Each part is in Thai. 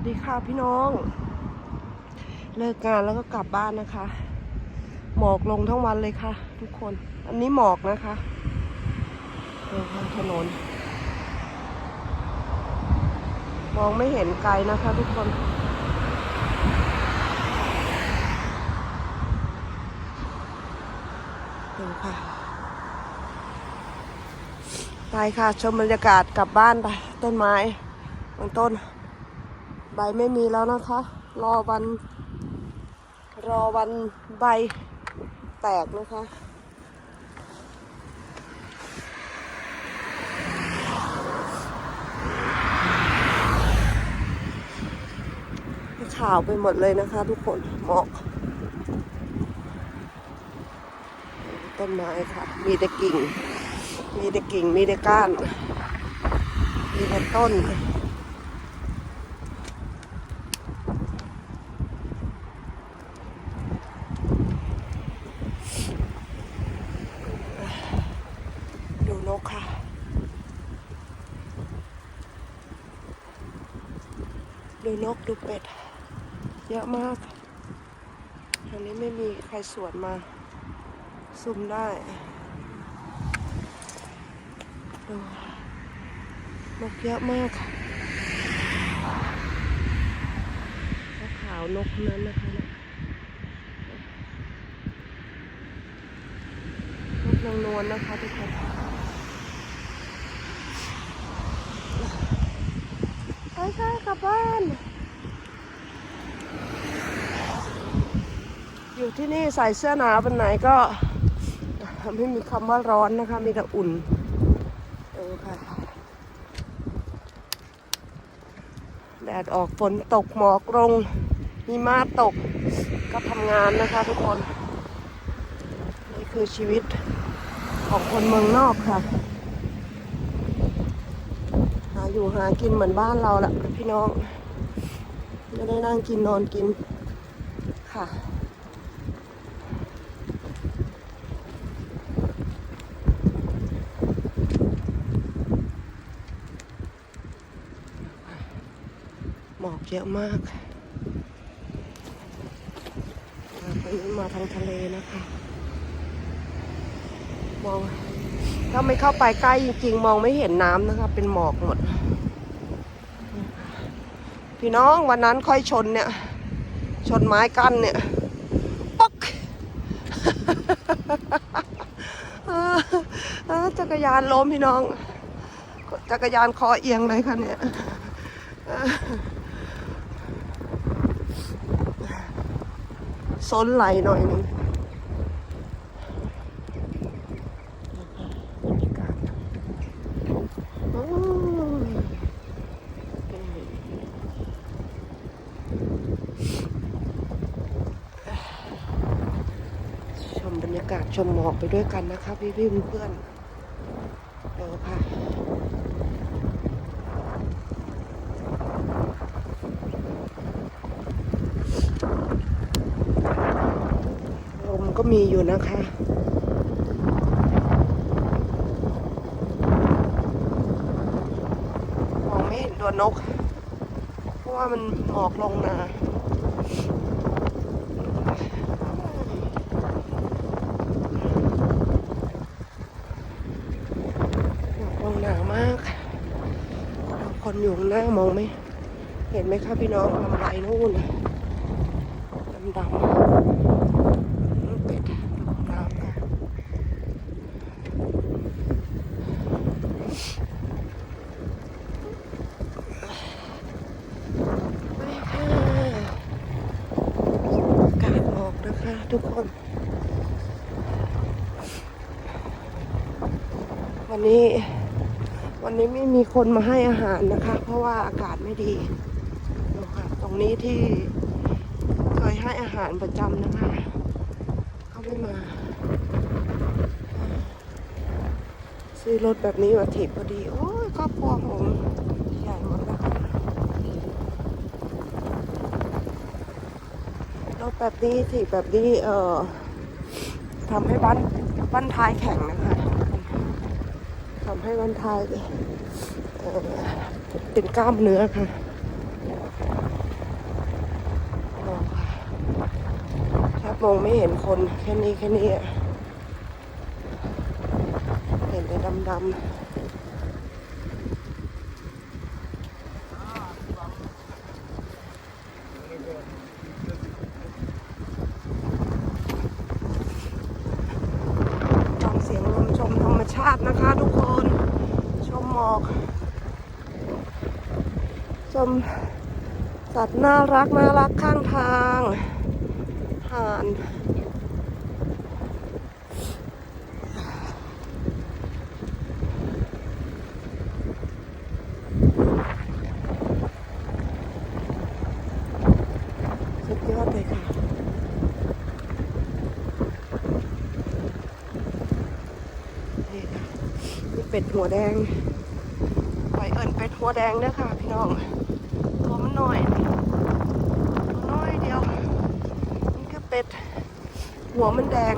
วัสดีค่ะพี่น้อง เลิกงานแล้วก็กลับบ้านนะคะ หมอกลงทั้งวันเลยค่ะ ทุกคน อันนี้หมอกนะคะดูค่ะถนน มองไม่เห็นไกลนะคะทุกคนดูค่ะไปค่ะ ชมบรรยากาศกลับบ้านไป ต้นไม้บางต้น ใบไม่มีแล้วนะคะ รอวัน รอวันใบแตกนะคะขาวไปหมดเลยนะคะ ทุกคนหมอกต้นไม้ค่ะ มีแต่กิ่ง มีแต่กิ่ง มีแต่ก้าน มีแต่ต้น ดูนกค่ะ ดูนกดูเป็ด เยอะมากอันนี้ไม่มีใครสวนมาซุ่มได้ดูนกเยอะมากค่ะนกขาวนกนั้นนะคะเนี่ยนกนางนวลนะคะทุกคนไปค่ะกลั บ้าน อยู่ที่นี่ใส่เสื้อหนาววันไหนก็ไม่มีคำว่าร้อนนะคะ มีแต่อุ่นเออค่ะแดดออกฝนตกหมอกลงมีมาตกก็ทำงานนะคะทุกคน นี่คือชีวิตของคนเมืองนอกค่ะ อยู่หากินเหมือนบ้านเราแหละพี่น้องไม่ได้นั่งกินนอนกินค่ะ หมอกเยอะมากวันนี้มาทางทะเลนะคะ มอง ถ้าไม่เข้าไปใกล้จริงๆ มองไม่เห็นน้ำนะคะ เป็นหมอกหมด พี่น้องวันนั้นค่อยชนเนี่ย ชนไม้กั้นเนี่ยป๊อกจักรยานล้มพี่น้อง จักรยานคอเอียงเลยค่ะเนี่ยซนไหลหน่อยนึงบรรยากาศอืม ชมบรรยากาศชมหมอกไปด้วยกันนะคะพี่พี่ๆเพื่อนๆเออค่ะลมก็มีอยู่นะคะมองไม่เห็นตัวนก เพราะว่ามันหมอกลงนาหมอกลงหนามาก คนอยู่ข้างหน้ามองไหมเห็นไหมคะพี่น้องลำไรนู่นดำๆเป็ดน้ำค่ะไปค่ะกาศหมอกนะคะทุกคน วันนี้ วันนี้ไม่มีคนมาให้อาหารนะคะ เพราะว่าอากาศไม่ดีดูค่ะตรงนี้ที่เคยให้อาหารประจำนะคะ เขาไม่มา ซื้อรถแบบนี้มาถีบพอดี โอ้ยครอบครัวผมใหญ่หมดแล้วรถแบบนี้ถีบแบบนี้ เอ่อทำให้บ้านบ้านท้ายแข็งนะคะ ทำให้วันไายเป็นกล้ามเนื้อค่ะแทบมองไม่เห็นคนแค่นี้แค่นี้เห็นแต่ดำๆ ชมสัตว์น่ารักน่ารักข้างทางห่านสุดยอดเลยค่ะนี่ค่ะนี่เป็ดหัวแดงไปเอิญเป็ดหัวแดงเด้อค่ะพี่น้อง น้อยตัวน้อยเดียว นี่ก็เป็ด หัวมันแดง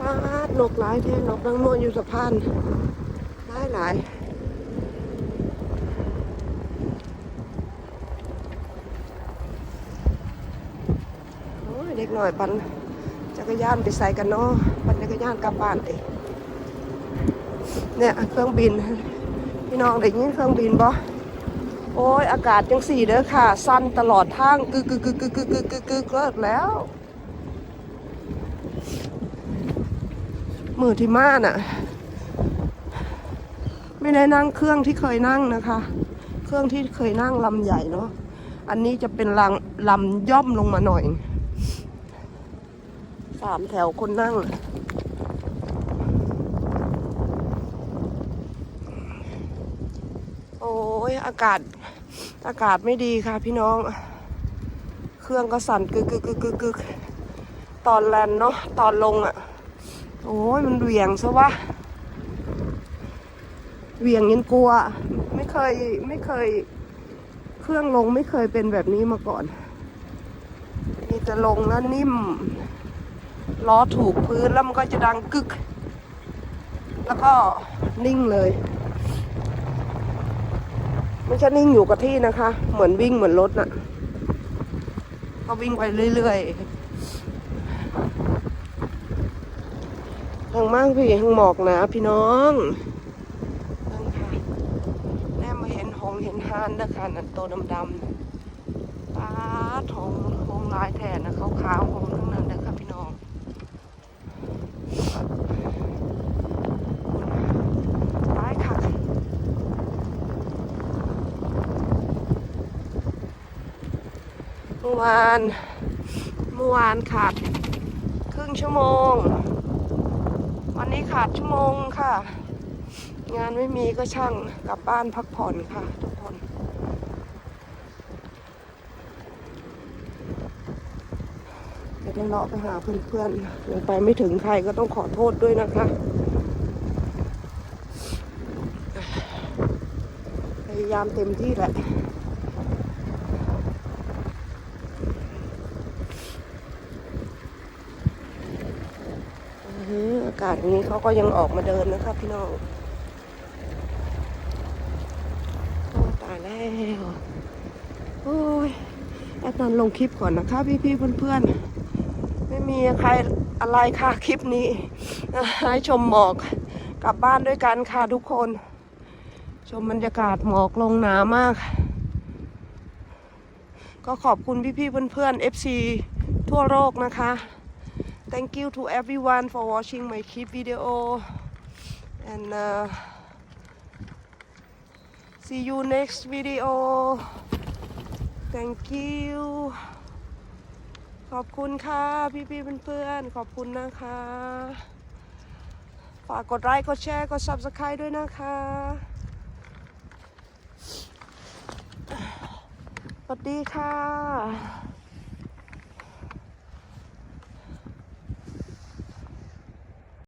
ปาดนกหลายแท้นกดังนวลอยู่สะพานหลายหลายโอ้ยเด็กหน่อยปันจักรยานไปใส่กันเนาะปันจักรยานกลับบ้านติ เนี่ยเครื่องบิน พี่น้องได้ยินเครื่องบินปะโอ้ยอากาศจังสี่เด้อค่ะ สั้นตลอดทางกึกกึกกึกกึกกึกกึกกึกกึกเลิกแล้ว มือที่มาน่ะ ไม่ได้นั่งเครื่องที่เคยนั่งนะคะ เครื่องที่เคยนั่งลำใหญ่เนาะอันนี้จะเป็นลังลำย่อมลงมาหน่อยสามแถวคนนั่ง โอ้ ยอากาศอากาศไม่ดีค่ะพี่น้อง เครื่องก็สั่นกึกกึกกึกกึกกึกตอนแลนเนาะตอนลงอะ่ะ โอ้ยมันเหวี่ยงซะวะเหวี่ยงยันกลัว ไม่เคยไม่เคย เครื่องลงไม่เคยเป็นแบบนี้มาก่อนมีแต่ลงแล้วนิ่มล้อถูกพื้นแล้วมันก็จะดังกึก แล้วก็นิ่งเลย ไม่ใช่นิ่งอยู่กับที่นะคะ เหมือนวิ่งเหมือนรถน่ะก็วิ่งไปเรื่อยๆทางมากพี่ทางหมอกนะพี่น้องแน่มาเห็นหงเห็นฮานนะคะนั่นโตวดำๆป้าดหงส์หงลายแทนนะขาวๆหงส์ทั้งนั้นนะคะพี่น้อง ร้ายค่ะ เมื่ อวานเมื่อวานขาดครึ่งชั่วโมง วันนี้ขาดชั่วโมงค่ะ งานไม่มีก็ช่างกลับบ้านพักผ่อนค่ะทุกคนจะได้เลาะไปหาเพื่อนๆยังไปไม่ถึงใครก็ต้องขอโทษด้วยนะคะพยายามเต็มที่แหละ อื อย่างนี้เขาก็ยังออกมาเดินนะครับพี่น้องโอ้ตายแล้วโอ้ยแอดนันลงคลิปก่อนนะคะพี่พี่ๆเพื่อนๆ ไม่มีใครอะไรค่ะคลิปนี้ ให้ชมหมอกกลับบ้านด้วยกันค่ะทุกคน ชมบรรยากาศหมอกลงหนามาก ก็ขอบคุณพี่ๆเพื่อนๆ FC ทั่วโลกนะคะ thank you to everyone for watching my clip video and uh, see you next video thank you ขอบคุณค่ะพี่พี่ๆเพื่อนๆขอบคุณนะคะ ฝากกดไลค์กดแชร์กด subscribe ด้วยนะคะ สวัสดีค่ะ